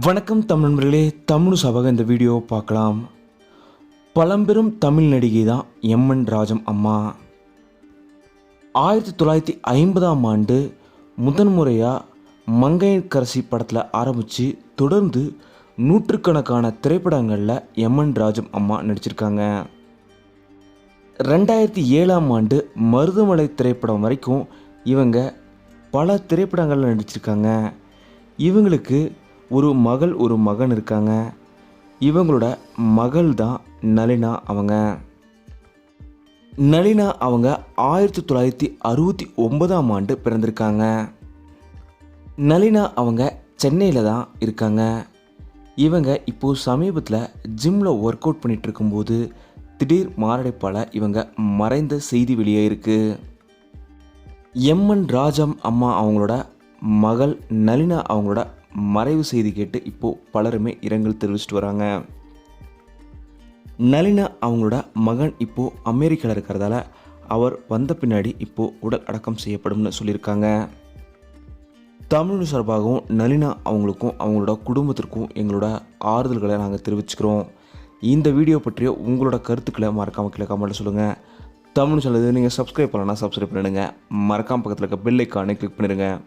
வணக்கம் தமிழ் நண்பர்களே தமிழ் சபக இந்த வீடியோ பார்க்கலாம். பழம்பெரும் தமிழ் நடிகை தான் எம்என் ராஜம் அம்மா. ஆயிரத்தி தொள்ளாயிரத்தி ஐம்பதாம் ஆண்டு முதன்முறையாக மங்கையர்கரசி படத்தில் ஆரம்பித்து தொடர்ந்து நூற்றுக்கணக்கான திரைப்படங்களில் எம்என் ராஜம் அம்மா நடிச்சிருக்காங்க. ரெண்டாயிரத்தி ஏழாம் ஆண்டு மருதமலை திரைப்படம் வரைக்கும் இவங்க பல திரைப்படங்களில் நடிச்சிருக்காங்க. இவங்களுக்கு ஒரு மகள் ஒரு மகன் இருக்காங்க. இவங்களோட மகள் தான் நளினா அவங்க. நளினா அவங்க ஆயிரத்தி தொள்ளாயிரத்தி அறுபத்தி ஒன்பதாம் ஆண்டு பிறந்திருக்காங்க. நளினா அவங்க சென்னையில் தான் இருக்காங்க. இவங்க இப்போது சமீபத்தில் ஜிம்மில் ஒர்க் அவுட் பண்ணிகிட்டு இருக்கும்போது திடீர் மாரடைப்பால் இவங்க மறைந்த செய்தி வெளியே இருக்குது எம்என் ராஜம் அம்மா அவங்களோட மகள் நளினா அவங்களோட மறைவு செய்தி கேட்டு இப்போது பலருமே இரங்கல் தெரிவிச்சிட்டு வராங்க. நளினா அவங்களோட மகன் இப்போது அமெரிக்காவில் இருக்கிறதால அவர் வந்த பின்னாடி இப்போது உடல் அடக்கம் செய்யப்படும்னு சொல்லியிருக்காங்க. தமிழ் சார்பாகவும் நளினா அவங்களுக்கும் அவங்களோட குடும்பத்திற்கும் எங்களோட ஆறுதல்களை நாங்கள் தெரிவிச்சுக்கிறோம். இந்த வீடியோ பற்றிய உங்களோட கருத்துக்களை மறக்காமல் கீழே கமெண்ட்டில் சொல்லுங்கள் தமிழ் சொல்லுது நீங்கள் சப்ஸ்கிரைப் பண்ணலன்னா சப்ஸ்கிரைப் பண்ணிடுங்க. மறக்காம பக்கத்தில் இருக்க பெல் ஐக்கானை கிளிக் பண்ணிடுங்க.